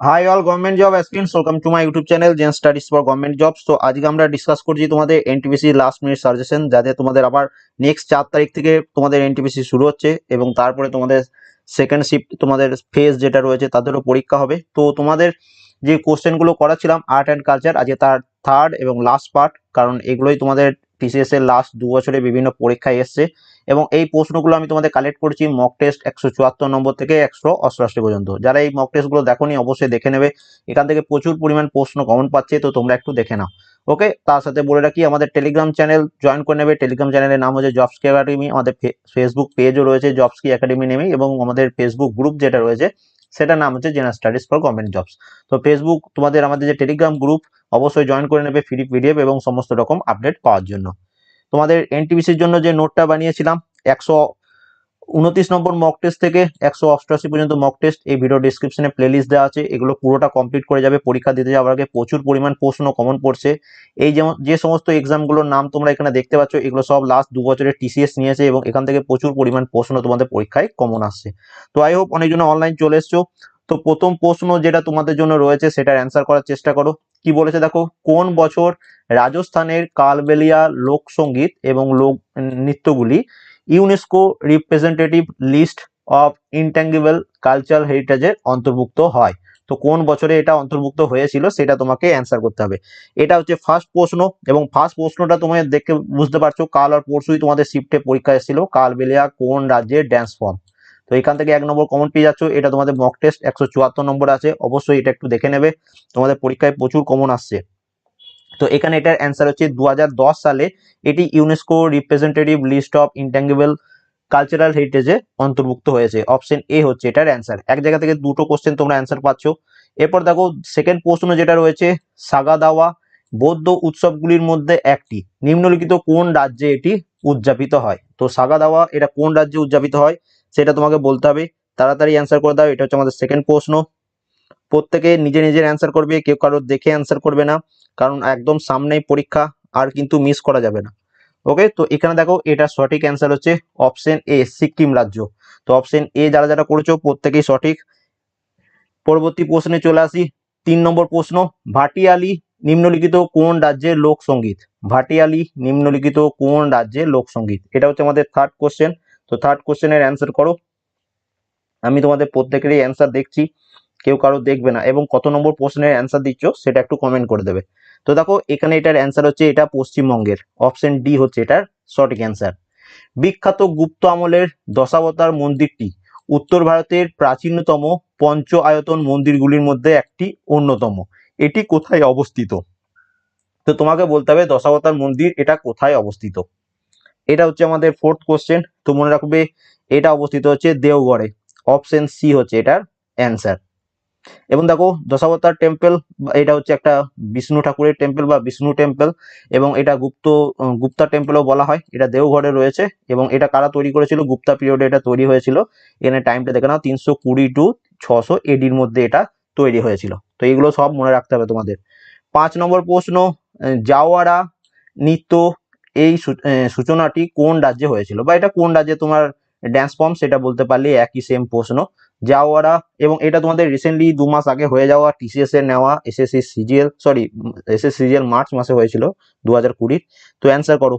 Hi all government job aspirants welcome to my YouTube channel gen studies for government jobs তো আজকে আমরা discuss করছি তোমাদের NTPC last minute suggestion যাতে তোমাদের আবার নেক্সট চার তারিখ থেকে তোমাদের এনটিপিসি শুরু হচ্ছে এবং তারপরে তোমাদের সেকেন্ড শিফট তোমাদের ফেজ যেটা রয়েছে তাদেরও পরীক্ষা হবে। তো, তোমাদের যে কোশ্চেনগুলো করাছিলাম আর্ট অ্যান্ড কালচার আজকে তার থার্ড এবং লাস্ট পার্ট কারণ এগুলোই তোমাদের টিসিএস এর লাস্ট দু বছরে বিভিন্ন পরীক্ষায় এসছে এবং এই প্রশ্নগুলো আমি তোমাদের কালেক্ট করছি মক টেস্ট একশো চুয়াত্তর নম্বর থেকে একশো অষ্টআশি পর্যন্ত। যারা এই মক টেস্টগুলো দেখোনি অবশ্যই দেখে নেবে। এখান থেকে প্রচুর পরিমাণ প্রশ্ন কমন পাচ্ছে, তো তোমরা একটু দেখে নাও। ওকে তার সাথে বলে রাখি, আমাদের টেলিগ্রাম চ্যানেল জয়েন করে নেবে। টেলিগ্রাম চ্যানেলের নাম হচ্ছে জবস কি একাডেমি আমাদের ফেসবুক পেজও রয়েছে জবস কি একাডেমি নেমে এবং আমাদের ফেসবুক গ্রুপ যেটা রয়েছে সেটার নাম হচ্ছে general studies for government jobs তো ফেসবুক তোমাদের আমাদের যে টেলিগ্রাম গ্রুপ অবশ্যই জয়েন করে নেবে ফ্রি পিডিএফ এবং সমস্ত রকম আপডেট পাওয়ার জন্য। তোমাদের এনটিভিসির জন্য যে নোটটা বানিয়েছিলাম, একশো উনত্রিশ নম্বর মক টেস্ট থেকে একশো অষ্টআশি পর্যন্ত মক টেস্ট এই ভিডিও ডিসক্রিপশনে প্লেলিস্ট দেওয়া আছে। এগুলো পুরোটা কমপ্লিট করে যাবে, পরীক্ষা দিতে যাওয়ার আগে প্রচুর পরিমাণ প্রশ্ন কমন পড়ছে। এই যেমন, যে সমস্ত এক্সামগুলোর নাম তোমরা এখানে দেখতে পাচ্ছ, এগুলো সব লাস্ট দু বছরের টিসিএস নিয়েছে এবং এখান থেকে প্রচুর পরিমাণ প্রশ্ন তোমাদের পরীক্ষায় কমন আসছে। তো আই হোপ অনেকজন অনলাইন চলে এসছো। তো প্রথম প্রশ্ন যেটা তোমাদের জন্য রয়েছে, সেটার অ্যান্সার করার চেষ্টা করো। কি বলেছে দেখো? কোন বছর রাজস্থানের কালবেলিয়া লোকসঙ্গীত এবং লোক নৃত্যগুলি UNESCO representative list of intangible cultural হেরিটেজের অন্তর্ভুক্ত হয়। তো কোন বছরে এটা অন্তর্ভুক্ত হয়েছিল সেটা তোমাকে অ্যান্সার করতে হবে। এটা হচ্ছে ফার্স্ট প্রশ্ন এবং ফার্স্ট প্রশ্নটা তোমাদের দেখে বুঝতে পারছ কাল আর পরশুই তোমাদের শিফটে পরীক্ষা এসেছিল কালবেলিয়া কোন রাজ্যের ড্যান্স ফর্ম তো এখান থেকে এক নম্বর কমন পেয়ে যাচ্ছ, এটা তোমাদের মক টেস্ট একশো চুয়াত্তর নম্বর আছে, অবশ্যই এটা একটু দেখে নেবে। তোমাদের পরীক্ষায় প্রচুর কমন আসছে। তো এখানে এটার অ্যান্সার হচ্ছে দু হাজার দশ সালে এটি UNESCO representative list of intangible cultural হেরিটেজে অন্তর্ভুক্ত হয়েছে। অপশন এ হচ্ছে এটার অ্যান্সার এক জায়গা থেকে দুটো কোশ্চেন তোমরা অ্যান্সার পাচ্ছ। এরপর দেখো সেকেন্ড প্রশ্ন যেটা রয়েছে, সাগাদাওয়া বৌদ্ধ উৎসবগুলির মধ্যে একটি। নিম্নলিখিত কোন রাজ্যে এটি উদযাপিত হয়? তো সাগাদাওয়া এটা কোন রাজ্যে উদযাপিত হয় সেটা তোমাকে বলতে হবে। তাড়াতাড়ি অ্যান্সার করে দাও, এটা হচ্ছে আমাদের সেকেন্ড প্রশ্ন। প্রত্যেকে নিজে নিজের অ্যান্সার করবে, কেউ কারোর দেখে অ্যান্সার করবে না, কারণ একদম সামনেই পরীক্ষা, আর কিন্তু মিস করা যাবে না। ওকে তো এখানে দেখো, এটা সঠিক অ্যান্সার হচ্ছে অপশন এ সিকিম রাজ্য। তো অপশন এ যারা যারা করেছ, প্রত্যেকেই সঠিক। পরবর্তী প্রশ্নে চলে আসি। তিন নম্বর প্রশ্ন, ভাটিয়ালি নিম্নলিখিত কোন রাজ্যের লোকসঙ্গীত ভাটিয়ালি নিম্নলিখিত কোন রাজ্যের লোকসঙ্গীত এটা হচ্ছে আমাদের থার্ড কোশ্চেন তো থার্ড কোশ্চেনের অ্যান্সার করো। আমি তোমাদের প্রত্যেকেরই অ্যান্সার দেখছি। কেউ কারও দেখবে না এবং কত নম্বর প্রশ্নের অ্যান্সার দিচ্ছ সেটা একটু কমেন্ট করে দেবে। তো দেখো, এখানে এটার অ্যান্সার হচ্ছে এটা পশ্চিমবঙ্গের। অপশন ডি হচ্ছে এটার সঠিক অ্যান্সার বিখ্যাত গুপ্ত আমলের দশাবতার মন্দিরটি উত্তর ভারতের প্রাচীনতম পঞ্চ আয়তন মন্দিরগুলির মধ্যে একটি অন্যতম। এটি কোথায় অবস্থিত? তো তোমাকে বলতে হবে দশাবতার মন্দির এটা কোথায় অবস্থিত? এটা হচ্ছে আমাদের ফোর্থ কোশ্চেন তো মনে রাখবে এটা অবস্থিত হচ্ছে দেওগড়ে। অপশন সি হচ্ছে এটার অ্যান্সার এবং দেখো দশাবতার টেম্পল এটা হচ্ছে একটা বিষ্ণু ঠাকুরের টেম্পল বা বিষ্ণু টেম্পল এবং এটা গুপ্ত গুপ্তা টেম্পলও বলা হয়। এটা দেওঘরে রয়েছে এবং এটা কারা তৈরি করেছিল? গুপ্তা পিরিয়ডে এটা তৈরি হয়েছিল। এখানে টাইমটা দেখে নাও, তিনশো কুড়ি টু ছশো এডির মধ্যে এটা তৈরি হয়েছিল। তো এগুলো সব মনে রাখতে হবে তোমাদের। পাঁচ নম্বর প্রশ্ন জাওয়ারা নৃত্য এই সূচনাটি কোন রাজ্যে হয়েছিল? বা এটা কোন রাজ্যে তোমার ড্যান্স ফর্ম সেটা বলতে পারলে একই সেম প্রশ্ন। যাওয়ারা এবং এটা তোমাদের রিসেন্টলি দু মাস আগে হয়ে যাওয়া টিসিএস এর নেওয়া SSC CGL sorry SS CGL March মাসে হয়েছিল দু হাজার কুড়ির তো অ্যান্সার করো।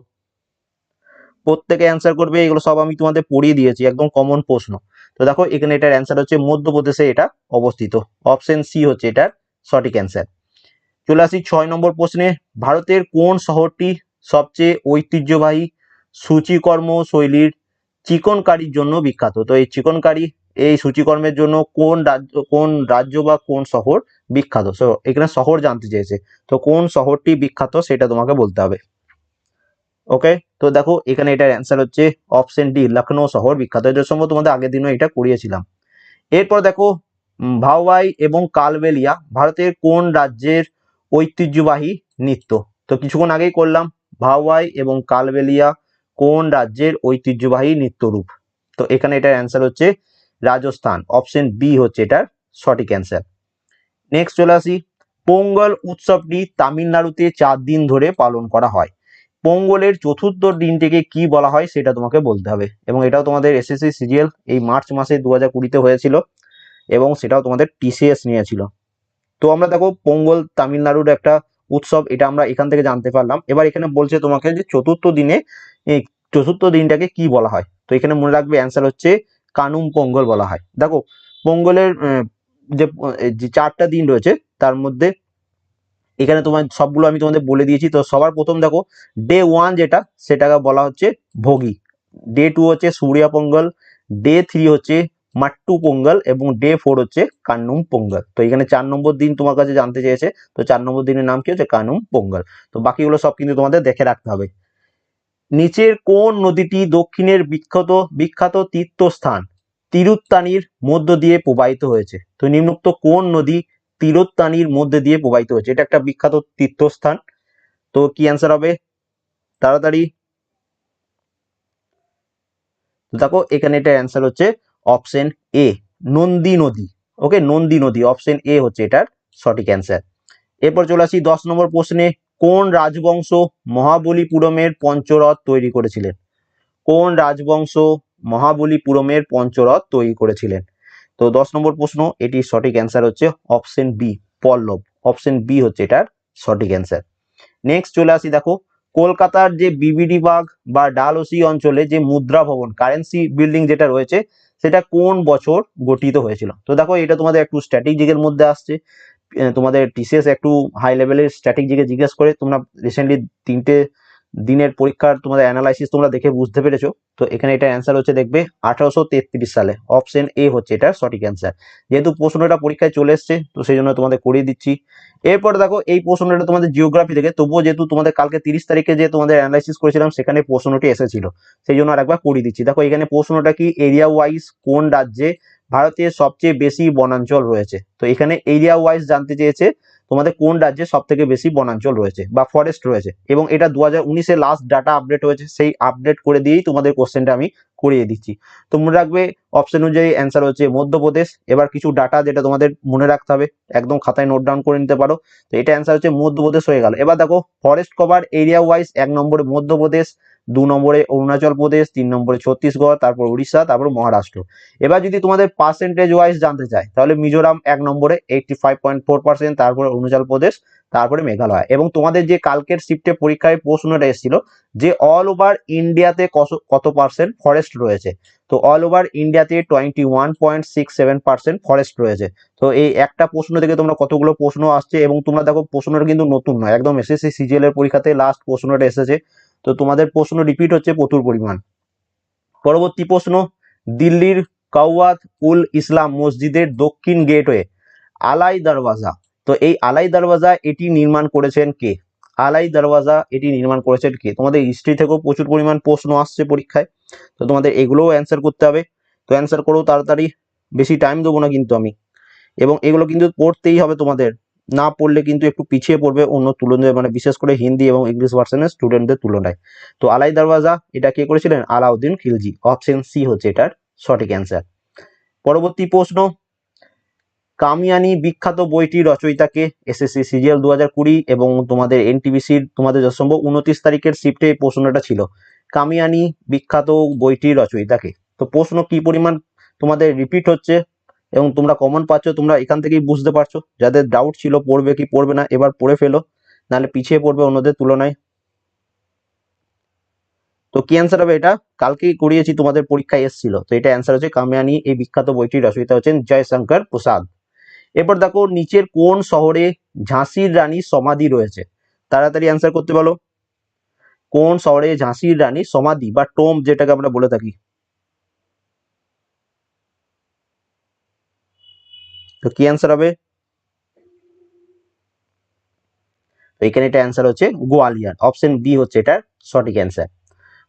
প্রত্যেকে অ্যান্সার করবে, এগুলো সব আমি তোমাদের পড়িয়ে দিয়েছি, একদম কমন প্রশ্ন। তো দেখো, এখানে এটার অ্যান্সার হচ্ছে মধ্যপ্রদেশে এটা অবস্থিত। অপশন সি হচ্ছে এটার সঠিক অ্যান্সার চলে আসি ছয় নম্বর প্রশ্নে। ভারতের কোন শহরটি সবচেয়ে ঐতিহ্যবাহী সূচিকর্ম শৈলীর চিকনকারির জন্য বিখ্যাত? তো এই চিকনকারি এই সূচিকর্মের জন্য কোন রাজ্য কোন রাজ্য বা কোন শহর বিখ্যাত? সো এখানে শহর জানতে চেয়েছে। তো কোন শহরটি বিখ্যাত সেটা তোমাকে বলতে হবে। ওকে তো দেখো, এখানে এটার অ্যান্সার হচ্ছে অপশন ডি লখনৌ শহর বিখ্যাত। এটার সম্ভব তোমাদের আগের দিনও এটা করিয়েছিলাম। এরপর দেখো ভাওয়াই এবং কালবেলিয়া ভারতের কোন রাজ্যের ঐতিহ্যবাহী নৃত্য? তো কিছুক্ষণ আগেই করলাম, ভাওয়াই এবং কালবেলিয়া কোন রাজ্যের ঐতিহ্যবাহী নৃত্যরূপ তো এখানে এটার অ্যান্সার হচ্ছে রাজস্থান অপশন বি হচ্ছে এটার সঠিক অ্যান্সার নেক্সট চলে আসি, পোঙ্গল উৎসবটি তামিলনাড়ুতে চার দিন ধরে পালন করা হয়। পোঙ্গলের চতুর্থ দিনটিকে কি বলা হয় সেটা তোমাকে বলতে হবে। এবং এটাও তোমাদের এসএসসি সিজিএল এই মার্চ মাসে দু হাজার কুড়িতে হয়েছিল এবং সেটাও তোমাদের টিসিএস নিয়েছিল। তো আমরা দেখো, পোঙ্গল তামিলনাড়ুর একটা উৎসব, এটা আমরা এখান থেকে জানতে পারলাম। এবার এখানে বলছে তোমাকে যে চতুর্থ দিনে চতুর্থ দিনটাকে কি বলা হয়? তো এখানে মনে রাখবে অ্যান্সার হচ্ছে কানুম পোঙ্গল বলা হয়। দেখো, পোঙ্গলের যে চারটা দিন রয়েছে, তার মধ্যে এখানে তোমার সবগুলো আমি তোমাদের বলে দিয়েছি। তো সবার প্রথম দেখো ডে ওয়ান যেটা, সেটাকে বলা হচ্ছে ভোগী। ডে টু হচ্ছে সূর্যা পোঙ্গল ডে থ্রি হচ্ছে মাট্টু পোঙ্গল এবং ডে ফোর হচ্ছে কান্নুম পোঙ্গল। তো এখানে চার নম্বর দিন তোমার কাছে জানতে চেয়েছে, তো চার নম্বর দিনের নাম কি হচ্ছে কানুম পোঙ্গল। তো বাকিগুলো সব কিন্তু তোমাদের দেখে রাখতে হবে। নিচের কোন নদীটি দক্ষিণের বিখ্যাত বিখ্যাত তীর্থস্থান? তিরুত্তানির মধ্য দিয়ে প্রবাহিত হয়েছে। তো নিম্নোক্ত কোন নদী তিরুত্তানির মধ্যে দিয়ে প্রবাহিত হয়েছে? এটা একটা বিখ্যাত তীর্থস্থান। তো কি অ্যান্সার হবে? তাড়াতাড়ি। দেখো, এখানে এটার অ্যান্সার হচ্ছে অপশন এ নন্দী নদী। ওকে নন্দী নদী অপশন এ হচ্ছে এটার সঠিক অ্যান্সার এরপর চলে আসি দশ নম্বর প্রশ্নে। কোন রাজবংশ মহাবলীপুরমের পঞ্চরথ তৈরি করেছিলেন? কোন রাজবংশ মহাবলীপুরমের পঞ্চরথ তৈরি করেছিলেন? তো দশ নম্বর প্রশ্ন, এটির সঠিক অ্যান্সার হচ্ছে option B Pallava. Option B হচ্ছে এটার সঠিক অ্যান্সার নেক্সট চলে আসি, দেখো, কলকাতার যে বিবিডি বাগ বা ডালহৌসি অঞ্চলে যে মুদ্রা ভবন কারেন্সি বিল্ডিং যেটা রয়েছে, সেটা কোন বছর গঠিত হয়েছিল? তো দেখো, এটা তোমাদের একটু স্ট্র্যাটেজিকের মধ্যে আসছে। তোমাদের টিসিএস একটু হাই লেভেলের স্ট্র্যাটেজিকে জিজ্ঞেস করে, তোমরা রিসেন্টলি তিনটে দিনের পরীক্ষার তোমাদের অ্যানালাইসিস তোমরা দেখে বুঝতে পেরেছ। তো এখানে এটা অ্যান্সার হচ্ছে দেখবে, আঠারোশো তেত্রিশ সালে। অপশন এ হচ্ছে এটার সঠিক অ্যান্সার যেহেতু প্রশ্নটা পরীক্ষায় চলে এসছে, তো সেই জন্য তোমাদের করিয়ে দিচ্ছি। এরপর দেখো, এই প্রশ্নটা তোমাদের জিওগ্রাফি থেকে, তবুও যেহেতু তোমাদের কালকে তিরিশ তারিখে যে তোমাদের অ্যানালাইসিস করেছিলাম, সেখানে প্রশ্নটি এসেছিল। সেই জন্য আরেকবার করিয়ে দিচ্ছি। দেখো, এখানে প্রশ্নটা কি এরিয়া ওয়াইজ কোন রাজ্যে ভারতের সবচেয়ে বেশি বনাঞ্চল রয়েছে। তো এখানে এরিয়া ওয়াইজ জানতে চেয়েছে, তোমাদের কোন রাজ্যে সব থেকে বেশি বনাঞ্চল রয়েছে বা ফরেস্ট রয়েছে? এবং এটা দু হাজার উনিশে লাস্ট ডাটা আপডেট হয়েছে, সেই আপডেট করে দিয়েই তোমাদের কোশ্চেনটা আমি করিয়ে দিচ্ছি। তো মনে রাখবে অপশন অনুযায়ী অ্যান্সার হচ্ছে মধ্যপ্রদেশ। এবার কিছু ডাটা যেটা তোমাদের মনে রাখতে হবে, একদম খাতায় নোট ডাউন করে নিতে পারো। তো এটা অ্যান্সার হচ্ছে মধ্যপ্রদেশ হয়ে গেল। এবার দেখো ফরেস্ট কভার এরিয়া ওয়াইজ এক নম্বরে মধ্যপ্রদেশ দু নম্বরে অরুণাচল প্রদেশ, তিন নম্বরে ছত্তিশগড়, তারপর উড়িষ্যা তারপর মহারাষ্ট্র। এবার যদি তোমাদের পার্সেন্টেজ ওয়াইজ জানতে চায়, তাহলে মিজোরাম এক নম্বরে eighty five point four percent তারপরে অরুণাচল প্রদেশ, তারপরে মেঘালয়। এবং তোমাদের যে কালকের শিফটে পরীক্ষায় প্রশ্নটা এসেছিল, যে অল ওভার ইন্ডিয়াতে কত পার্সেন্ট ফরেস্ট রয়েছে? তো অল ওভার ইন্ডিয়াতে twenty one point six seven percent forest রয়েছে। তো এই একটা প্রশ্ন থেকে তোমরা কতগুলো প্রশ্ন আসছে, এবং তোমরা দেখো প্রশ্নটা কিন্তু নতুন নয়, একদম এসএসসি, সিজিএল এর পরীক্ষাতে লাস্ট প্রশ্নটা এসেছে। তো তোমাদের প্রশ্ন রিপিট হচ্ছে প্রচুর পরিমাণ। পরবর্তী প্রশ্ন, দিল্লির কাওয়াত উল ইসলাম মসজিদের দক্ষিণ গেটওয়ে আলাই দরওয়াজা। তো এই আলাই দরওয়াজা এটি নির্মাণ করেছেন কে? আলাই দরওয়াজা এটি নির্মাণ করেছেন কে? তোমাদের হিস্ট্রি থেকেও প্রচুর পরিমাণ প্রশ্ন আসছে পরীক্ষায়। তো তোমাদের এগুলোও অ্যান্সার করতে হবে। তো অ্যান্সার করো তাড়াতাড়ি, বেশি টাইম দেবো না কিন্তু আমি। এবং এগুলো কিন্তু পড়তেই হবে তোমাদের। না পড়লে কিন্তু একটু পিছিয়ে পড়বে অন্য তুলনায় মানে বিশেষ করে হিন্দি এবং ইংলিশ ভার্সনের স্টুডেন্টদের তুলনায়। তো আলাই দরওয়াজা, এটা কে করেছিলেন? আলাউদ্দিন খিলজি। অপশন সি হচ্ছে এটার সঠিক অ্যান্সার পরবর্তী প্রশ্ন, কামিয়ানি বিখ্যাত বইটি রচয়িতাকে এসএসসি সিজিএল দু হাজার কুড়ি এবং তোমাদের এনটিবিসির তোমাদের যথাসম্ভব উনত্রিশ তারিখের শিফটে এই প্রশ্নটা ছিল। কামিয়ানি বিখ্যাত বইটি রচয়িতাকে। তো প্রশ্ন কি পরিমাণ? তোমাদের রিপিট হচ্ছে। এবং তোমরা কমন পাচ্ছ, তোমরা এখান থেকেই বুঝতে পারছ। যাদের ডাউট ছিল, পড়বে কি পড়বে না, এবার পড়ে ফেলো। নাহলে পিছিয়ে পড়বে অন্যদের তুলনায়। তো কি অ্যান্সার হবে এটা? কালকেই করিয়েছি, তোমাদের পরীক্ষায় এসেছিল। তো এটা অ্যান্সার হচ্ছে কামিয়ানি, এই বিখ্যাত বইটির রচয়িতা হচ্ছেন জয়শঙ্কর প্রসাদ। এরপর দেখো, নিচের কোন শহরে ঝাঁসির রানীর সমাধি রয়েছে? তাড়াতাড়ি অ্যান্সার করতে বলো। কোন শহরে ঝাঁসির রানীর সমাধি, বা টোম, যেটাকে আমরা বলে থাকি। তো কি অ্যান্সার হবে? তো এখানে এটা অ্যান্সার হচ্ছে গোয়ালিয়র। অপশন বি হচ্ছে এটার সঠিক অ্যান্সার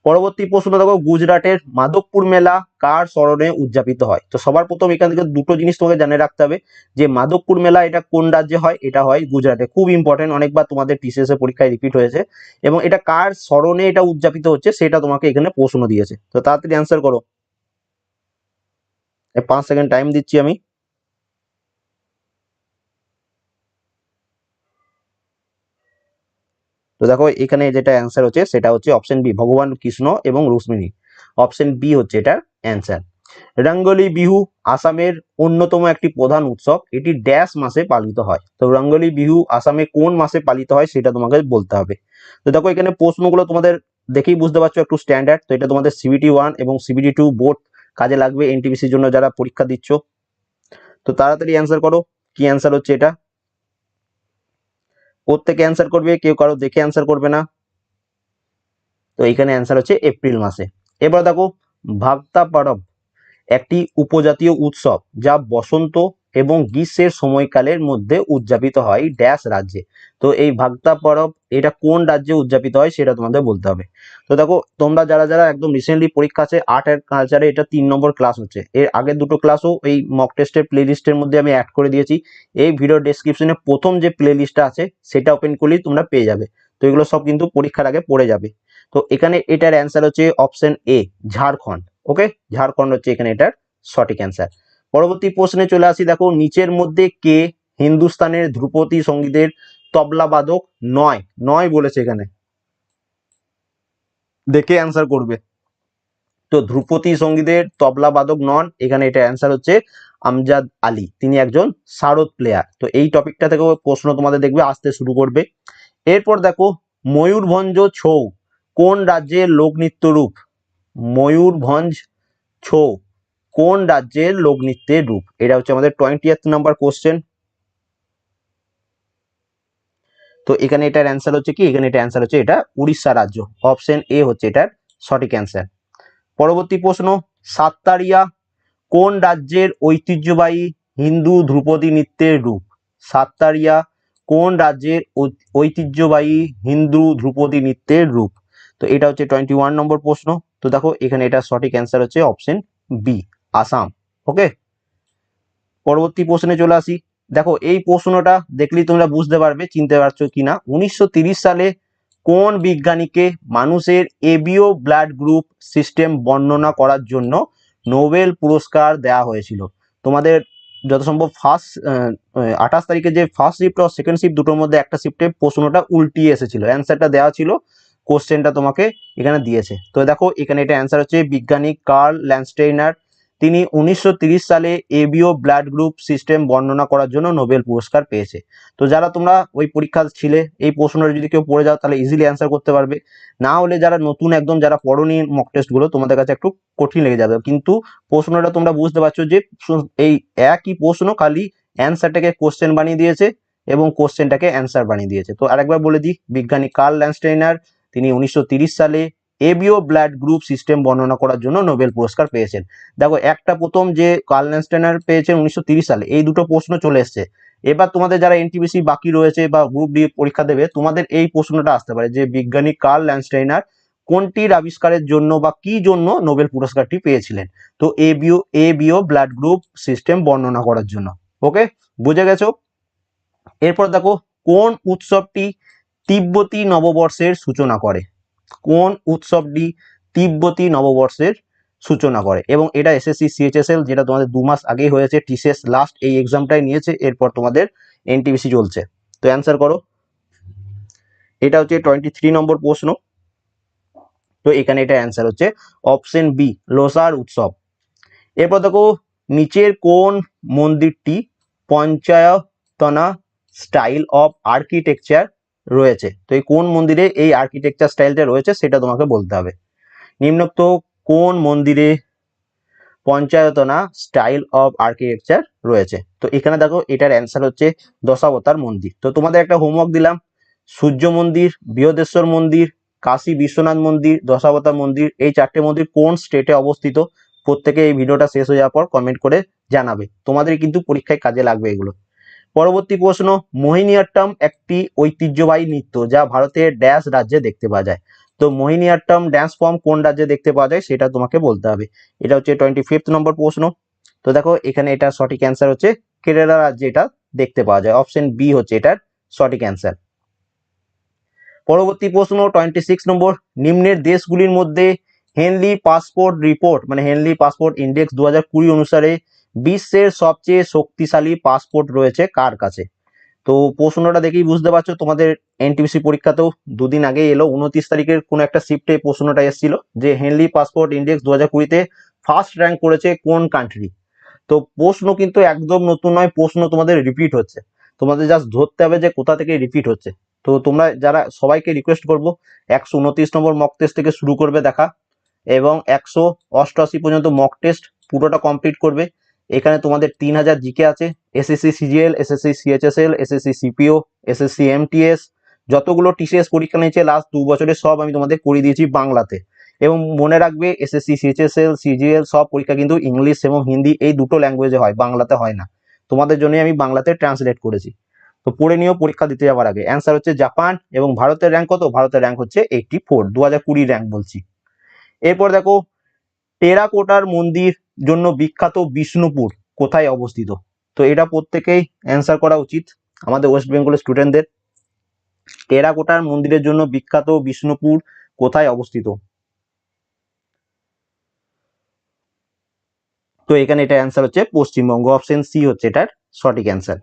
পরবর্তী প্রশ্ন দেখো, গুজরাটের মাধবপুর মেলা কার স্মরণে উদযাপিত হয়? তো সবার প্রথম এখান থেকে দুটো জিনিস তোমাকে জানে রাখতে হবে, যে মাধবপুর মেলা এটা কোন রাজ্যে হয়? এটা হয় গুজরাটে। খুব ইম্পর্টেন্ট অনেকবার তোমাদের টিসিএস পরীক্ষায় রিপিট হয়েছে। এবং এটা কার স্মরণে এটা উদযাপিত হচ্ছে সেটা তোমাকে এখানে প্রশ্ন দিয়েছে। তো তাড়াতাড়ি অ্যান্সার করো। পাঁচ সেকেন্ড টাইম দিচ্ছি আমি। তো দেখো এখানে যেটা অ্যান্সার হচ্ছে, সেটা হচ্ছে অপশন বি ভগবান, কৃষ্ণ এবং রুক্মিণী অপশন বি হচ্ছে এটার অ্যান্সার রঙ্গোলি বিহু আসামের অন্যতম একটি প্রধান উৎসব, এটি ড্যাশ মাসে পালিত হয়। তো রঙ্গলি বিহু আসামে কোন মাসে পালিত হয় সেটা তোমাকে বলতে হবে। তো দেখো এখানে প্রশ্নগুলো তোমাদের দেখেই বুঝতে পারছ, একটু স্ট্যান্ডার্ড তো এটা তোমাদের সিবিটি ওয়ান এবং সিবিটি টু বোর্ড কাজে লাগবে এনটিপিসির জন্য যারা পরীক্ষা দিচ্ছ। তো তাড়াতাড়ি অ্যান্সার করো, কি অ্যান্সার হচ্ছে এটা? প্রত্যেকে অ্যান্সার করবে, কেউ কারও দেখে অ্যান্সার করবে না। তো এখানে অ্যান্সার হচ্ছে এপ্রিল মাসে। এবার দেখো ভাগতা পারব একটি উপজাতীয় উৎসব যা বসন্ত এবং গ্রীষ্মের সময়কালের মধ্যে উদযাপিত হয় ড্যাশ রাজ্যে। তো এই ভাগতা পরব, এটা কোন রাজ্যে উদযাপিত হয় সেটা তোমাদের বলতে হবে। তো দেখো, তোমরা যারা যারা একদম রিসেন্টলি পরীক্ষা আছে আর্ট অ্যান্ড কালচারে এটা তিন নম্বর ক্লাস হচ্ছে। এর আগের দুটো ক্লাসও এই মক টেস্টের প্লে লিস্টের মধ্যে আমি অ্যাড করে দিয়েছি। এই ভিডিও ডেসক্রিপশনে প্রথম যে প্লে লিস্টটা আছে, সেটা ওপেন করলেই তোমরা পেয়ে যাবে। তো এগুলো সব কিন্তু পরীক্ষার আগে পড়ে যাবে। তো এখানে এটার অ্যান্সার হচ্ছে option A Jharkhand. Okay Jharkhand হচ্ছে এখানে এটার সঠিক অ্যান্সার পরবর্তী প্রশ্নে চলে আসি, দেখো নিচের মধ্যে কে হিন্দুস্তানের ধ্রুপদী সঙ্গীতের তবলাবাদক নয়? নয় বলেছে এখানে। দেখে অ্যান্সার করবে। তো ধ্রুপদী সঙ্গীতের তবলাবাদক নন, এখানে এটা অ্যান্সার হচ্ছে আমজাদ আলী। তিনি একজন সারদ প্লেয়ার তো এই টপিকটা থেকেও প্রশ্ন তোমাদের দেখবে, আসতে শুরু করবে। এরপর দেখো, ময়ূরভঞ্জ ছৌ, কোন রাজ্যের লোকনৃত্য রূপ? ময়ূরভঞ্জ ছৌ। কোন রাজ্যের লোকনৃত্যের রূপ? এটা হচ্ছে আমাদের টোয়েন্টি নাম্বার কোশ্চেন তো এখানে এটার অ্যান্সার হচ্ছে কি? এখানে এটা অ্যান্সার হচ্ছে এটা উড়িষ্যা রাজ্য। অপশন এ হচ্ছে এটার সঠিক অ্যান্সার পরবর্তী প্রশ্ন, সাত্তারিয়া কোন রাজ্যের ঐতিহ্যবাহী হিন্দু ধ্রুপদী নৃত্যের রূপ? সাত্তারিয়া কোন রাজ্যের ঐতিহ্যবাহী হিন্দু ধ্রুপদী নৃত্যের রূপ? তো এটা হচ্ছে টোয়েন্টি ওয়ান নম্বর প্রশ্ন। তো দেখো, এখানে এটা সঠিক অ্যান্সার হচ্ছে অপশন বি আসাম ওকে পরবর্তী প্রশ্নে চলে আসি। দেখো, এই প্রশ্নটা দেখলেই তোমরা বুঝতে পারবে, চিনতে পারছ কিনা। উনিশশো সালে কোন বিজ্ঞানীকে মানুষের এবিও ব্লাড গ্রুপ সিস্টেম বর্ণনা করার জন্য নোবেল পুরস্কার দেওয়া হয়েছিল? তোমাদের যত সম্ভব ফার্স্ট আঠাশ তারিখে যে ফার্স্ট শিফট আর সেকেন্ড শিফট দুটোর মধ্যে একটা শিফটে প্রশ্নটা উল্টিয়ে এসেছিল। অ্যান্সারটা দেওয়া ছিল কোশ্চেনটা তোমাকে এখানে দিয়েছে। তো দেখো, এখানে এটা অ্যান্সার হচ্ছে বিজ্ঞানী কার্ল ল্যান্ডস্টেইনার তিনি উনিশশো সালে এবিও ব্লাড গ্রুপ সিস্টেম বর্ণনা করার জন্য নোবেল পুরস্কার পেয়েছে। তো যারা তোমরা ওই পরীক্ষা ছিলে, এই প্রশ্নটা যদি কেউ পড়ে যাও, তাহলে ইজিলি অ্যান্সার করতে পারবে। না হলে যারা নতুন একদম যারা পড়নি মক টেস্টগুলো তোমাদের কাছে একটু কঠিন লেগে যাবে। কিন্তু প্রশ্নটা তোমরা বুঝতে পারছ যে এই একই প্রশ্ন খালি অ্যান্সারটাকে কোশ্চেন বানিয়ে দিয়েছে এবং কোশ্চেনটাকে অ্যান্সার বানিয়ে দিয়েছে। তো আরেকবার বলে দিই, বিজ্ঞানী কার্ল ল্যান্ডস্টেইনার তিনি উনিশশো সালে এবিও ব্লাড গ্রুপ সিস্টেম বর্ণনা করার জন্য নোবেল পুরস্কার পেয়েছেন। দেখো, একটা প্রথম যে কার্ল ল্যান্ডস্টেইনার পেয়েছেন উনিশশো সালে, এই দুটো প্রশ্ন চলে এসছে। এবার তোমাদের যারা এনটিবিসি বাকি রয়েছে বা গ্রুপ ডি পরীক্ষা দেবে, তোমাদের এই প্রশ্নটা আসতে পারে যে বিজ্ঞানী কার্ল ল্যান্ডস্টেইনার কোনটির আবিষ্কারের জন্য বা কি জন্য নোবেল পুরস্কারটি পেয়েছিলেন? তো ABO ABO blood group system বর্ণনা করার জন্য। ওকে বুঝে গেছো? এরপর দেখো, কোন উৎসবটি তিব্বতী নববর্ষের সূচনা করে? কোন উৎসবটি তিব্বতী নববর্ষের সূচনা করে? এবং এটা এসএসসি সিএইচএসএল যেটা তোমাদের দু মাস আগেই হয়েছে টিসিএস লাস্ট এই এক্সামটাই নিয়েছে, এরপর তোমাদের এনটিবিসি চলছে। তো অ্যান্সার করো। এটা হচ্ছে টোয়েন্টি থ্রি নম্বর প্রশ্ন। তো এখানে এটা অ্যান্সার হচ্ছে অপশন বি লোসার উৎসব। এরপর দেখো, নিচের কোন মন্দিরটি পঞ্চায়তনা স্টাইল অফ আর্কিটেকচার রয়েছে। তো এই কোন মন্দিরে এই আর্কিটেকচার স্টাইলটা রয়েছে সেটা তোমাকে বলতে হবে। নিম্নোক্ত কোন মন্দিরে পঞ্চায়তনা স্টাইল অফ আর্কিটেকচার রয়েছে? তো এখানে দেখো, এটার অ্যান্সার হচ্ছে দশাবতার মন্দির। তো তোমাদের একটা হোমওয়ার্ক দিলাম। সূর্য মন্দির, বৃহদেশ্বর মন্দির, কাশী বিশ্বনাথ মন্দির, দশাবতার মন্দির, এই চারটে মন্দির কোন স্টেটে অবস্থিত? প্রত্যেকে এই ভিডিওটা শেষ হয়ে যাওয়ার পর কমেন্ট করে জানাবে। তোমাদের কিন্তু পরীক্ষায় কাজে লাগবে এগুলো। পরবর্তী প্রশ্ন, মোহিনীয়াট্টম একটি ঐতিহ্যবাহী নৃত্য যা ভারতের ড্যাশ রাজ্যে দেখতে পাওয়া যায়। তো মোহিনীয়াট্টম ড্যান্স ফর্ম কোন রাজ্যে দেখতে পাওয়া যায় সেটা তোমাকে বলতে হবে। এটা হচ্ছে টোয়েন্টি ফিফথ নম্বর প্রশ্ন। তো দেখো, এখানে এটা সঠিক অ্যান্সার হচ্ছে কেরালা রাজ্যে এটা দেখতে পাওয়া যায়। অপশন বি হচ্ছে এটার সঠিক অ্যান্সার পরবর্তী প্রশ্ন টোয়েন্টি সিক্স নম্বর, নিম্নের দেশগুলির মধ্যে হেনলি পাসপোর্ট রিপোর্ট মানে হেনলি পাসপোর্ট ইন্ডেক্স দু হাজার কুড়ি অনুসারে বিশ্বের সবচেয়ে শক্তিশালী পাসপোর্ট রয়েছে কার কাছে? তো প্রশ্নটা দেখেই বুঝতে পারছ, তোমাদের এনটিপিসি পরীক্ষাতেও দুদিন আগে এলো, উনত্রিশ তারিখের কোনো একটা শিফটে প্রশ্নটা এসেছিল যে হেনলি পাসপোর্ট ইন্ডেক্স দু হাজার কুড়িতে ফার্স্ট র্যাঙ্ক করেছে কোন কান্ট্রি তো প্রশ্ন কিন্তু একদম নতুন নয়, প্রশ্ন তোমাদের রিপিট হচ্ছে। তোমাদের জাস্ট ধরতে হবে যে কোথা থেকে রিপিট হচ্ছে। তো তোমরা যারা, সবাইকে রিকোয়েস্ট করব, একশো উনত্রিশ নম্বর মক টেস্ট থেকে শুরু করবে দেখা, এবং একশো অষ্টআশি পর্যন্ত মক টেস্ট পুরোটা কমপ্লিট করবে। এখানে তোমাদের তিন হাজার জিকে আছে SSC CGL SSC CHSL SSC CPO SSC MTS যতগুলো টিসিএস পরীক্ষা নিয়েছে লাস্ট দু বছরের সব আমি তোমাদের করিয়ে দিয়েছি বাংলাতে। এবং মনে রাখবে এসএসসি সিএচএসএল সিজিএল সব পরীক্ষা কিন্তু ইংলিশ এবং হিন্দি এই দুটো ল্যাঙ্গুয়েজে হয়, বাংলাতে হয় না। তোমাদের জন্য আমি বাংলাতে ট্রান্সলেট করেছি। তো পড়ে নিয়েও পরীক্ষা দিতে যাওয়ার আগে। অ্যান্সার হচ্ছে জাপান এবং ভারতের র্যাঙ্ক কত? ভারতের র্যাঙ্ক হচ্ছে এইটটি ফোর দু হাজার কুড়ি র্যাঙ্ক বলছি। এরপর দেখো, টেরাকোটার মন্দির জন্য বিখ্যাত বিষ্ণুপুর কোথায় অবস্থিত? তো এটা প্রত্যেকেই অ্যান্সার করা উচিত আমাদের ওয়েস্ট বেঙ্গলের স্টুডেন্টদের টেরাকোটার মন্দিরের জন্য বিখ্যাত বিষ্ণুপুর কোথায় অবস্থিত? তো এখানে এটা অ্যান্সার হচ্ছে পশ্চিমবঙ্গ। অপশন সি হচ্ছে এটার সঠিক অ্যান্সার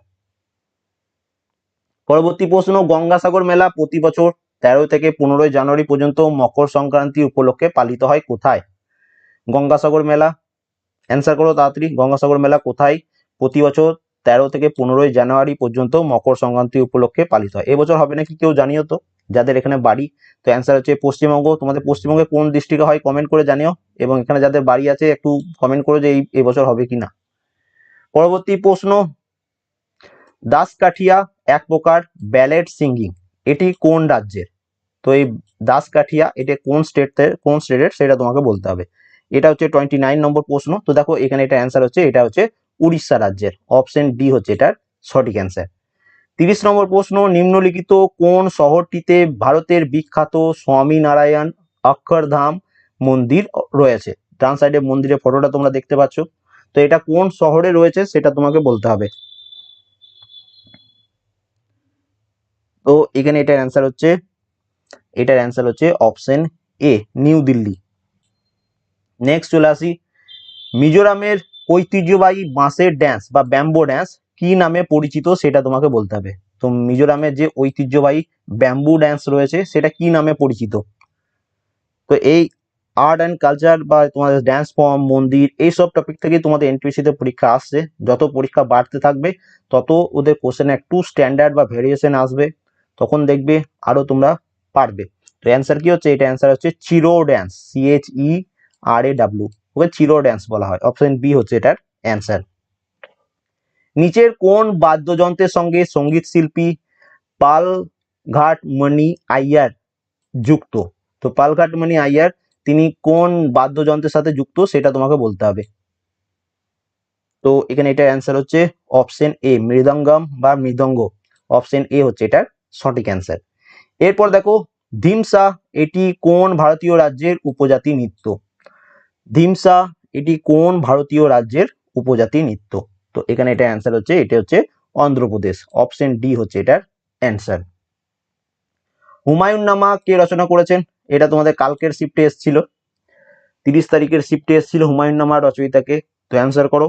পরবর্তী প্রশ্ন, গঙ্গাসাগর মেলা প্রতি বছর তেরো থেকে পনেরোই জানুয়ারি পর্যন্ত মকর সংক্রান্তি উপলক্ষে পালিত হয় কোথায়? গঙ্গাসাগর মেলা অ্যান্সার করো তাড়াতাড়ি। গঙ্গাসাগর মেলা কোথায়? প্রতি বছর তেরো থেকে পনেরোই জানুয়ারি পর্যন্ত মকর সংক্রান্তি উপলক্ষে পালিত হয়। এবছর হবে নাকি কেউ জানিও তো? যাদের এখানে বাড়ি, তো অ্যান্সার হচ্ছে পশ্চিমবঙ্গ। তোমাদের পশ্চিমবঙ্গে কোন ডিস্ট্রিক্টে হয় কমেন্ট করে জানিও। এবং এখানে যাদের বাড়ি আছে, একটু কমেন্ট করো যে এই এবছর হবে কি না পরবর্তী প্রশ্ন। দাসকাঠিয়া এক প্রকার ব্যালেট সিঙ্গিং এটি কোন রাজ্যের? তো এই দাসকাঠিয়া, এটা কোন স্টেটের কোন স্টেটের সেটা তোমাকে বলতে হবে। এটা হচ্ছে টোয়েন্টি নাইন নম্বর প্রশ্ন। তো দেখো এখানে এটা অ্যান্সার হচ্ছে, এটা হচ্ছে উড়িষ্যা রাজ্যের। অপশন ডি হচ্ছে এটার সঠিক অ্যান্সার তিরিশ নম্বর প্রশ্ন, নিম্নলিখিত কোন শহরটিতে ভারতের বিখ্যাত স্বামীনারায়ণ অক্ষরধাম মন্দির রয়েছে? ডান সাইডে মন্দিরের ফটোটা তোমরা দেখতে পাচ্ছ। তো এটা কোন শহরে রয়েছে সেটা তোমাকে বলতে হবে। তো এখানে এটার অ্যান্সার হচ্ছে, এটার অ্যান্সার হচ্ছে option A New Delhi. Next চলে আসি। মিজোরামের ঐতিহ্যবাহী বাঁশের ড্যান্স বা ব্যাম্বো ড্যান্স কি নামে পরিচিত সেটা তোমাকে বলতে হবে। তো মিজোরামের যে ঐতিহ্যবাহী ব্যাম্বু ড্যান্স রয়েছে সেটা কি নামে পরিচিত? তো এই আর্ট অ্যান্ড কালচার বা তোমাদের ড্যান্স ফর্ম মন্দির এইসব টপিক থেকে তোমাদের এনটিপিসিতে পরীক্ষা আসছে। যত পরীক্ষা বাড়তে থাকবে, তত ওদের কোশ্চেনে একটু স্ট্যান্ডার্ড বা ভেরিয়েশন আসবে। তখন দেখবে আরও তোমরা পারবে। তো অ্যান্সার কি হচ্ছে? এটা অ্যান্সার হচ্ছে Cheraw dance CH E R A W okay Cheraw dance বলা হয়। অপশন বি হচ্ছে এটার অ্যান্সার নিচের কোন বাদ্যযন্ত্রের সঙ্গে সংগীত শিল্পী পাল ঘাট মণি আইয়ার যুক্ত? তো পালঘাট মণি আইয়ার, তিনি কোন বাদ্যযন্ত্রের সাথে যুক্ত সেটা তোমাকে বলতে হবে। তো এখানে এটার অ্যান্সার হচ্ছে অপশন এ মৃদঙ্গম বা মৃদঙ্গ। অপশন এ হচ্ছে এটার সঠিক অ্যান্সার এরপর দেখো ধিমসা এটি কোন ভারতীয় রাজ্যের উপজাতি নৃত্য? ধিমসা, এটি কোন ভারতীয় রাজ্যের উপজাতি নৃত্য? তো এখানে এটা অ্যান্সার হচ্ছে, এটা হচ্ছে অন্ধ্রপ্রদেশ। অপশন ডি হচ্ছে এটার অ্যান্সার হুমায়ুন নামা কে রচনা করেছেন? এটা তোমাদের কালকের শিফটে এসেছিল। তিরিশ তারিখের শিফটে এসেছিল হুমায়ুন নামা রচয়িতাকে। তো অ্যান্সার করো।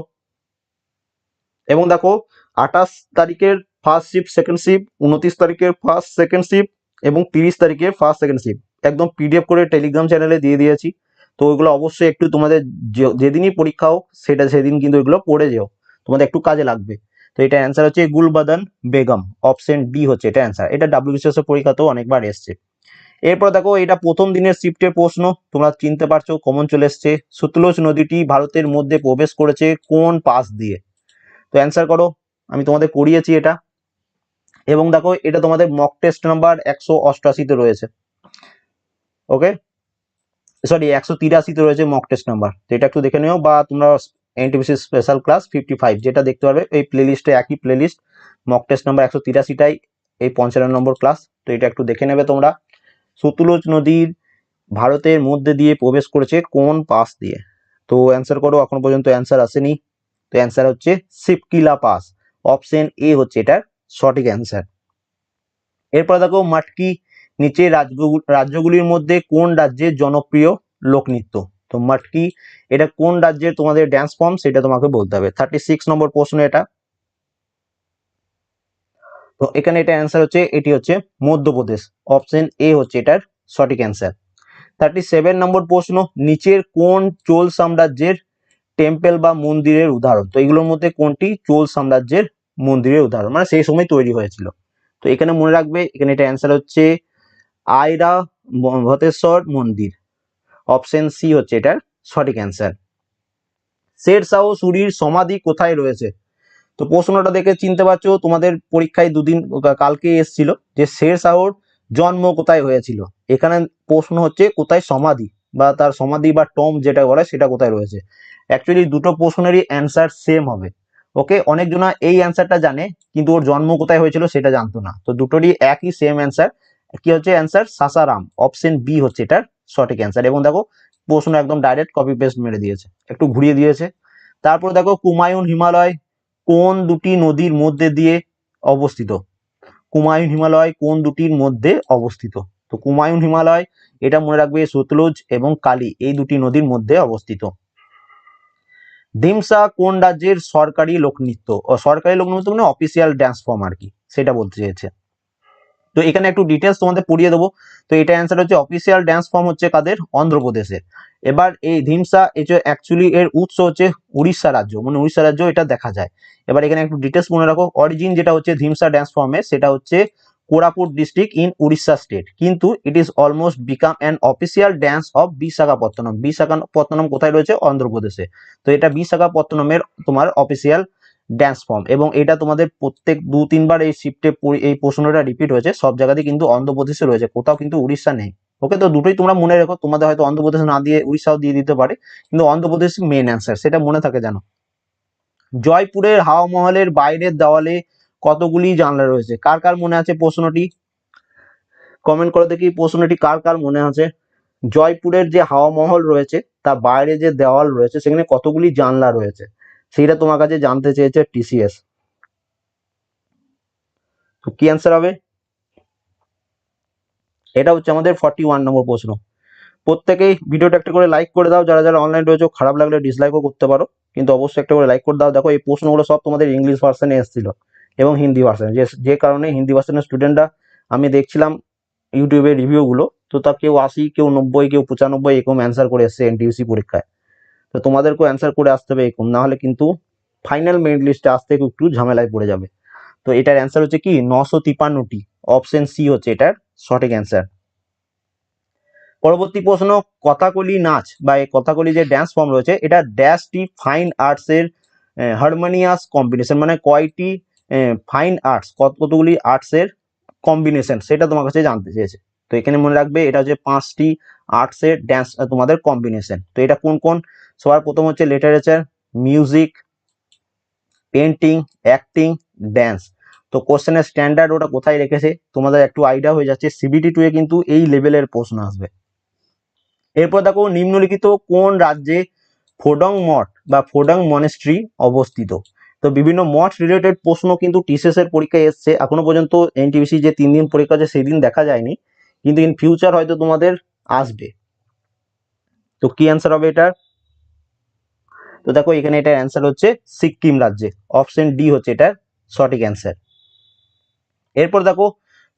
এবং দেখো, আঠাশ তারিখের ফার্স্ট শিফট সেকেন্ড শিফট উনত্রিশ তারিখের ফার্স্ট সেকেন্ড শিফট এবং তিরিশ তারিখের ফার্স্ট সেকেন্ড শিফট একদম পিডিএফ করে টেলিগ্রাম চ্যানেলে দিয়ে দিয়েছি। তো ওইগুলো অবশ্যই একটু তোমাদের যেদিনই পরীক্ষা হোক, সেটা সেদিন কিন্তু ওইগুলো পড়ে যেও। তোমাদের একটু কাজে লাগবে। তো এটা অ্যান্সার হচ্ছে গুলবাদন বেগম অপশন ডি হচ্ছে এটা অ্যান্সার এটা ডাব্লিউবিসিএস এর পরীক্ষাতেও অনেকবার এসছে। এরপর দেখো, এটা প্রথম দিনের শিফটের প্রশ্ন। তোমরা চিনতে পারছ কমন চলে এসছে। সুতলোচ নদীটি ভারতের মধ্যে প্রবেশ করেছে কোন পাস দিয়ে? তো অ্যান্সার করো, আমি তোমাদের করিয়েছি এটা। এবং দেখো, এটা তোমাদের মক টেস্ট নাম্বার একশো অষ্টআশিতে রয়েছে। ওকে সরি, একশো তিরাশিতে রয়েছে মক টেস্ট নাম্বার তো এটা একটু দেখে নিও, বা তোমরা NTPC special class fifty five যেটা দেখতে পারবে, এই প্লে প্লেলিস্টে একই প্লেলিস্ট মক টেস্ট নাম্বার একশো তিরাশিটাই এই পঞ্চান্ন নম্বর ক্লাস তো এটা একটু দেখে নেবে তোমরা। সতুলজ নদীর ভারতের মধ্যে দিয়ে প্রবেশ করেছে কোন পাস দিয়ে? তো অ্যান্সার করো, এখন পর্যন্ত অ্যান্সার আসেনি। তো অ্যান্সার হচ্ছে সিপকিলা পাস। অপশন এ হচ্ছে এটার সঠিক অ্যান্সার এরপর দেখো, মাটকি নিচে রাজ্যগু- রাজ্যগুলির মধ্যে কোন রাজ্যের জনপ্রিয় লোকনৃত্য? তো মাটকি, এটা কোন রাজ্যের তোমাদের ড্যান্স ফর্ম সেটা তোমাকে বলতে হবে। থার্টি সিক্স নম্বর প্রশ্ন এটা। তো এখানে এটা অ্যান্সার হচ্ছে, এটি হচ্ছে মধ্যপ্রদেশ। অপশন এ হচ্ছে এটার সঠিক অ্যান্সার থার্টি সেভেন নম্বর প্রশ্ন, নিচের কোন চোল সাম্রাজ্যের টেম্পেল বা মন্দিরের উদাহরণ? তো এগুলোর মধ্যে কোনটি চোল সাম্রাজ্যের মন্দিরের উদাহরণ? মানে সেই সময় তৈরি হয়েছিল। তো এখানে মনে রাখবে, এখানে এটা অ্যান্সার হচ্ছে আয়রা ভতেশ্বর মন্দির। অপশন সি হচ্ছে এটার সঠিক অ্যান্সার শের শাহ সুরির সমাধি কোথায় রয়েছে? তো প্রশ্নটা দেখে চিনতে পারছ, তোমাদের পরীক্ষায় দুদিন কালকে এসেছিল যে শের শাহর জন্ম কোথায় হয়েছিল। এখানে প্রশ্ন হচ্ছে, কোথায় সমাধি? বা তার সমাধি বা টম যেটা বলে, সেটা কোথায় রয়েছে? অ্যাকচুয়ালি দুটো প্রশ্নেরই অ্যান্সার সেম হবে। ওকে অনেকজনা এই অ্যান্সারটা জানে, কিন্তু ওর জন্ম কোথায় হয়েছিল সেটা জানতো না। তো দুটোরই একই সেম অ্যান্সার কি হচ্ছে অ্যান্সার সাসারাম। অপশন বি হচ্ছে এটার সঠিক অ্যান্সার এবং দেখো, প্রশ্ন একদম ডাইরেক্ট কপি পেস্ট মেরে দিয়েছে। একটু ঘুরিয়ে দিয়েছে। তারপর দেখো, কুমায়ুন হিমালয় কোন দুটি নদীর মধ্যে দিয়ে অবস্থিত? কুমায়ুন হিমালয় কোন দুটির মধ্যে অবস্থিত? তো কুমায়ুন হিমালয়, এটা মনে রাখবে সতলুজ এবং কালী, এই দুটি নদীর মধ্যে অবস্থিত। ধিমসা কোন রাজ্যের সরকারি লোকনৃত্য? সরকারি লোকনৃত্য মানে অফিসিয়াল ড্যান্স ফর্ম আর কি, সেটা বলতে চেয়েছে। তো এখানে একটু ডিটেলস তোমাদের পড়িয়ে দেবো। তো এটা অ্যান্সার হচ্ছে অফিসিয়াল ড্যান্স ফর্ম হচ্ছে কাদের? অন্ধ্রপ্রদেশের এবার এই ধিমসা, এই যে অ্যাকচুয়ালি এর উৎস হচ্ছে উড়িষ্যা রাজ্য। মানে উড়িষ্যা রাজ্য এটা দেখা যায়। এবার এখানে একটু ডিটেলস মনে রাখো। অরিজিন যেটা হচ্ছে ধিমসা ড্যান্স ফর্মে সেটা হচ্ছে Koraput district in Orissa state কিন্তু it is almost become an official dance of Visakhapatnam. Visakhapatnam কোথায় রয়েছে? অন্ধ্রপ্রদেশে। তো এটা বিশাখাপত্তনমের তোমার অফিসিয়াল ড্যান্স ফর্ম এবং এটা তোমাদের প্রত্যেক দু, তিনবার এই শিফটে এই প্রশ্নটা রিপিট হয়েছে, সব জায়গাতেই কিন্তু অন্ধ্রপ্রদেশে রয়েছে, কোথাও কিন্তু উড়িষ্যা নেই। ওকে তো দুটোই তোমরা মনে রেখো, তোমাদের হয়তো অন্ধ্রপ্রদেশ না দিয়ে উড়িষ্যাও দিয়ে দিতে পারে, কিন্তু অন্ধ্রপ্রদেশ মেন অ্যান্সার সেটা মনে থাকে জানো। জয়পুরের হাওয়া মহলের বাইরের দেওয়ালে কতগুলি জানলা রয়েছে? কার কার মনে আছে প্রশ্নটি? কমেন্ট করে দেখি প্রশ্নটি কার কার মনে আছে। জয়পুরের যে হাওয়া মহল রয়েছে, তার বাইরে যে দেওয়াল রয়েছে, সেখানে কতগুলি জানলা রয়েছে? সেইটা তোমার কাছে জানতে চেয়েছে টিসিএস তো কি অ্যান্সার হবে? এটা হচ্ছে আমাদের ফর্টি ওয়ান নম্বর প্রশ্ন। প্রত্যেকেই ভিডিওটা একটা করে লাইক করে দাও, যারা যারা অনলাইন রয়েছে, খারাপ লাগলে ডিসলাইকও করতে পারো, কিন্তু অবশ্যই একটা করে লাইক করে দাও। দেখো, এই প্রশ্নগুলো সব তোমাদের ইংলিশ ভার্সনে এসেছিল এবং হিন্দি ভার্সনে যে যে কারণে হিন্দি ভার্সনের স্টুডেন্টরা আমি দেখছিলাম ইউটিউবে রিভিউগুলো তো তা কেউ আশি, কেউ নব্বই, কেউ পঁচানব্বই, এরকম অ্যান্সার করে এসছে এনটিউসি পরীক্ষায়। তো তোমাদেরকেও অ্যান্সার করে আসতে হবে এরকম। নাহলে কিন্তু ফাইনাল মেরিট লিস্টে আসতে একটু ঝামেলায় পড়ে যাবে। তো এটার অ্যান্সার হচ্ছে কি? নশো তিপান্নটি অপশন সি হচ্ছে এটার সঠিক অ্যান্সার পরবর্তী প্রশ্ন, কথাকলি নাচ বা এই কথাকলি যে ড্যান্স ফর্ম রয়েছে, এটা ড্যাশটি ফাইন আর্টসের হারমোনিয়াস কম্বিনেশন মানে কয়টি ফাইন আর্টস কত, কতগুলি আর্টসের কম্বিনেশন সেটা তোমার কাছে জানতে চেয়েছে। তো এখানে মনে রাখবে, এটা হচ্ছে পাঁচটি আর্টসের ড্যান্স তোমাদের কম্বিনেশন তো এটা কোন কোন? সবার প্রথম হচ্ছে literature music painting acting dance তো কোশ্চেনের স্ট্যান্ডার্ড ওটা কোথায় রেখেছে? তোমাদের একটু আইডিয়া হয়ে যাচ্ছে। সিবিটি টু এ কিন্তু এই লেভেলের প্রশ্ন আসবে। এরপর দেখো নিম্নলিখিত কোন রাজ্যে ফোডং মঠ বা ফোডং মনেস্ট্রি অবস্থিত? তো বিভিন্ন মঠ রিলেটেড প্রশ্ন কিন্তু টিসিএস এর পরীক্ষায় এসছে। এখনও পর্যন্ত এনটিবিসি যে তিন দিন পরীক্ষা আছে সেই দিন দেখা যায়নি। কিন্তু ইন ফিউচার হয়তো তোমাদের আসবে। তো কি অ্যান্সার হবে এটার? তো দেখো এখানে এটার অ্যান্সার হচ্ছে সিকিম রাজ্যে। অপশন ডি হচ্ছে এটার সঠিক অ্যান্সার এরপর দেখো,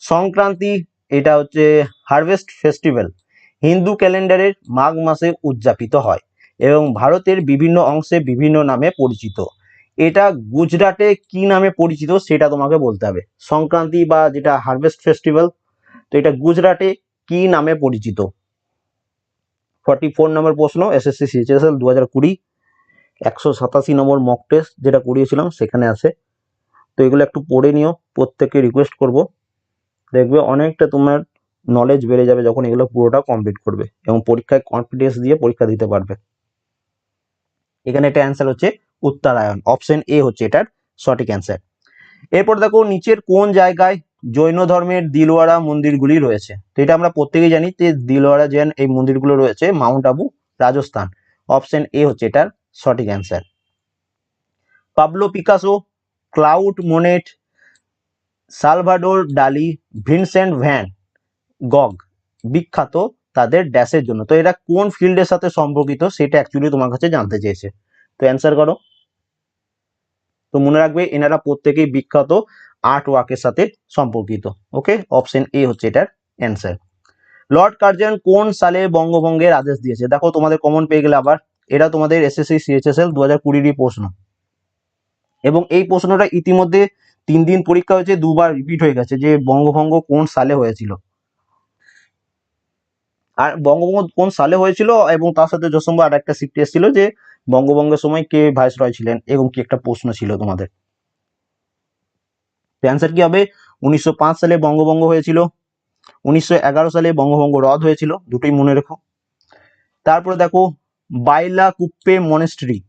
সংক্রান্তি, এটা হচ্ছে হারভেস্ট ফেস্টিভ্যাল হিন্দু ক্যালেন্ডারের মাঘ মাসে উদযাপিত হয় এবং ভারতের বিভিন্ন অংশে বিভিন্ন নামে পরিচিত। এটা গুজরাটে কি নামে পরিচিত সেটা তোমাকে বলতে হবে। সংক্রান্তি বা যেটা হারভেস্ট ফেস্টিভ্যাল তো এটা গুজরাটে কি নামে পরিচিত? ফর্টি ফোর নম্বর প্রশ্ন এস এসএসসি সিএচএসএল দু হাজার কুড়ি। একশো সাতাশি নম্বর মক টেস্ট যেটা করিয়েছিলাম, সেখানে আছে। তো এগুলো একটু পড়ে নিও, প্রত্যেককে রিকোয়েস্ট করব। দেখবে অনেকটা তোমার নলেজ বেড়ে যাবে যখন এগুলো পুরোটা কমপ্লিট করবে এবং পরীক্ষায় কনফিডেন্স দিয়ে পরীক্ষা দিতে পারবে। এখানে একটা অ্যান্সার হচ্ছে উত্তরায়ণ। অপশন এ হচ্ছে এটার সঠিক অ্যান্সার এরপর দেখো নিচের কোন জায়গায় জৈন ধর্মের দিলওয়ারা মন্দিরগুলি রয়েছে? তো এটা আমরা প্রত্যেকেই জানি যে দিলওয়ারা জৈন এই মন্দিরগুলো রয়েছে, mount Abu Rajasthan. Option A হচ্ছে এটার সঠিক answer Pablo Picasso Claude Monet Salvador Dali Vincent Van গগ বিখ্যাত তাদের ড্যাশের জন্য। তো এরা কোন ফিল্ডের সাথে সম্পর্কিত সেটা অ্যাকচুয়ালি তোমার কাছে জানতে চেয়েছে। তো অ্যান্সার করো। তো মনে রাখবে এনারা প্রত্যেকেই বিখ্যাত আর্ট ওয়ার্কের সাথে সম্পর্কিত। ওকে অপশন এ হচ্ছে এটার অ্যান্সার লর্ড কার্জন কোন সালে বঙ্গভঙ্গের আদেশ দিয়েছে? দেখো তোমাদের কমন পেয়ে গেলে আবার এটা তোমাদের এসএসসি সিএইচএসএল দু হাজার কুড়িরই প্রশ্ন। এবং এই প্রশ্নটা ইতিমধ্যে তিন দিন পরীক্ষা হয়েছে, দুবার রিপিট হয়ে গেছে যে বঙ্গভঙ্গ কোন সালে হয়েছিল। আর বঙ্গভঙ্গ কোন সালে হয়েছিল এবং তার সাথে যশম্ব আর একটা শিখতে এসেছিল যে বঙ্গভঙ্গের সময় কে ভাইসরয় ছিলেন এবং কি একটা প্রশ্ন ছিল তোমাদের। অ্যান্সার কি হবে? উনিশশো পাঁচ সালে বঙ্গভঙ্গ হয়েছিল, উনিশশো এগারো সালে বঙ্গভঙ্গ রদ হয়েছিল, দুটোই মনে রেখো। তারপরে দেখো বাইলা কুপ্পে মনেস্ট্রি।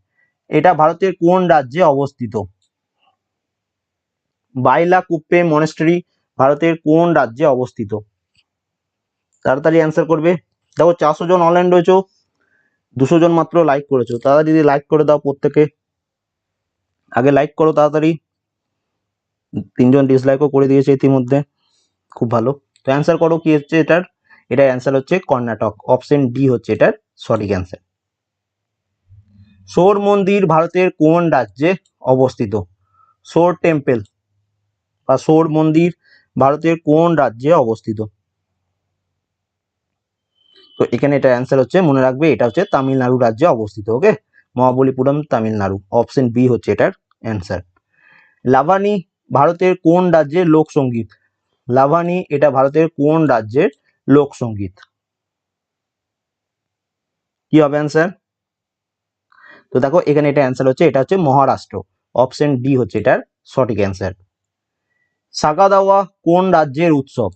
এটা ভারতের কোন রাজ্যে অবস্থিত? বাইলা কুপ্পে মনেস্ট্রি ভারতের কোন রাজ্যে অবস্থিত? তাড়াতাড়ি অ্যান্সার করবে। দেখো চারশো জন অনলাইন রয়েছে, দুশো জন মাত্র লাইক করেছ। তাড়াতাড়ি যদি লাইক করে দাও প্রত্যেকে। আগে লাইক করো তাড়াতাড়ি। তিনজন ডিসলাইকও করে দিয়েছে ইতিমধ্যে। খুব ভালো। তো অ্যান্সার করো কি হচ্ছে এটার? এটার অ্যান্সার হচ্ছে কর্ণাটক। অপশন ডি হচ্ছে এটার সঠিক অ্যান্সার সোর মন্দির ভারতের কোন রাজ্যে অবস্থিত? সোর টেম্পল বা সোর মন্দির ভারতের কোন রাজ্যে অবস্থিত? তো এখানে এটা অ্যান্সার হচ্ছে, মনে রাখবে এটা হচ্ছে তামিলনাড়ু রাজ্যে অবস্থিত okay Mahabalipuram Tamil Nadu option B হচ্ছে এটার অ্যান্সার লাভানি ভারতের কোন রাজ্যের লোকসঙ্গীত লাভানি এটা ভারতের কোন রাজ্যের লোকসঙ্গীত কি হবে অ্যান্সার তো দেখো, এখানে এটা অ্যান্সার হচ্ছে, এটা হচ্ছে মহারাষ্ট্র। অপশন ডি হচ্ছে এটার সঠিক অ্যান্সার সাগা দাওয়া কোন রাজ্যের উৎসব?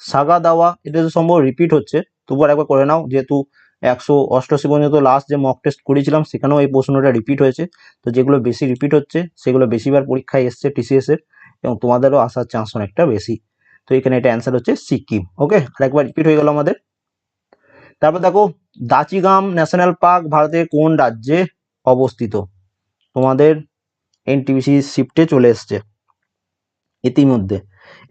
সাগা দাওয়া এটা তো সম্ভব রিপিট হচ্ছে। তবু আর একবার করে নাও, যেহেতু একশো অষ্টআশি পর্যন্ত লাস্ট যে মক টেস্ট করেছিলাম সেখানেও এই প্রশ্নটা রিপিট হয়েছে। তো যেগুলো বেশি রিপিট হচ্ছে, সেগুলো বেশিবার পরীক্ষায় এসছে টিসিএস এর, এবং তোমাদেরও আসার চান্স অনেকটা বেশি। তো এখানে এটা অ্যান্সার হচ্ছে সিকিম ওকে আর একবার রিপিট হয়ে গেল আমাদের। তারপর দেখো, দাচিগাম ন্যাশনাল পার্ক ভারতের কোন রাজ্যে অবস্থিত। তোমাদের এনটিপিসি শিফটে চলে এসছে ইতিমধ্যে।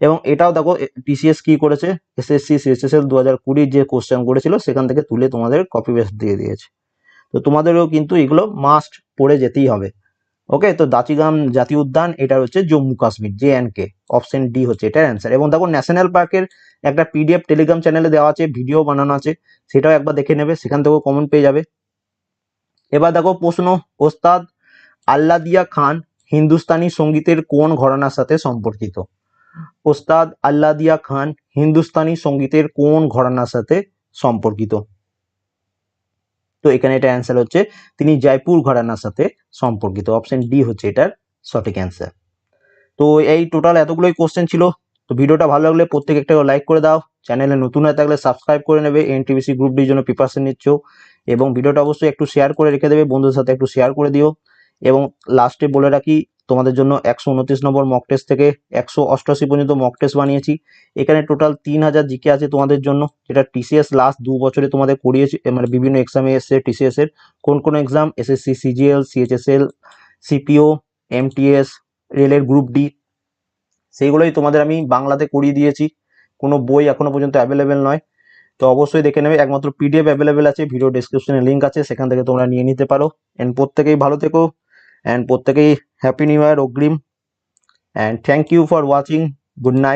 এবং এটাও দেখো টিসিএস কি করেছে? এসএসসি সিএসএসএল দু হাজার কুড়ির যে কোশ্চেন করেছিল, সেখান থেকে তুলে তোমাদের কপি পেস্ট দিয়ে দিয়েছে। তো তোমাদেরও কিন্তু এগুলো মাস্ট পড়ে যেতেই হবে। ওকে তো দাচিগাম জাতীয় উদ্যান, এটা হচ্ছে Jammu Kashmir J and K option D হচ্ছে এটার অ্যান্সার এবং দেখো ন্যাশনাল পার্কের একটা পিডিএফ টেলিগ্রাম চ্যানেলে দেওয়া আছে ভিডিও বানানো আছে, সেটাও একবার দেখে নেবে, সেখান থেকেও কমেন্ট পেয়ে যাবে। এবার দেখো প্রশ্ন, ওস্তাদ আল্লাদিয়া খান হিন্দুস্তানি সঙ্গীতের কোন ঘরানার সাথে সম্পর্কিত? ওস্তাদ আল্লাদিয়া খান হিন্দুস্তানি সঙ্গীতের কোন ঘরানার সাথে সম্পর্কিত? তো এখানে এটা অ্যান্সার হচ্ছে, তিনি জয়পুর ঘরানার সাথে সম্পর্কিত। অপশন ডি হচ্ছে এটার সঠিক অ্যান্সার তো এই টোটাল এতগুলোই কোশ্চেন ছিল। তো ভিডিওটা ভালো লাগলে প্রত্যেক একটা লাইক করে দাও। চ্যানেলে নতুন হয়ে থাকলে সাবস্ক্রাইব করে নেবে। এনটিভিসি গ্রুপ ডির জন্য প্রিপারেশন নিচ্ছ। এবং ভিডিওটা অবশ্যই একটু শেয়ার করে রেখে দেবে। বন্ধুদের সাথে একটু শেয়ার করে দিও। এবং লাস্টে বলে রাখি, তোমাদের জন্য একশো উনত্রিশ নম্বর মক টেস্ট থেকে একশো অষ্টআশি পর্যন্ত মক টেস্ট বানিয়েছি। এখানে টোটাল তিন হাজার জিকে আছে তোমাদের জন্য, যেটা টিসিএস লাস্ট দু বছরে তোমাদের করিয়েছে। মানে বিভিন্ন এক্সামে এসছে টিসিএস এর। কোন কোন exam SSC CGL CHSL CPO MTS রেলের গ্রুপ ডি সেইগুলোই তোমাদের আমি বাংলাতে করিয়ে দিয়েছি। কোনো বই এখনও পর্যন্ত অ্যাভেলেবেল নয়। তো অবশ্যই দেখে নেবে। একমাত্র পিডিএফ অ্যাভেলেবেল আছে ভিডিও ডিসক্রিপশনে লিঙ্ক আছে, সেখান থেকে তোমরা নিয়ে নিতে পারো। অ্যান্ড প্রত্যেকেই ভালো থেকো। অ্যান্ড প্রত্যেকেই হ্যাপি নিউ ইয়ার অগ্রিম। And thank you for watching good night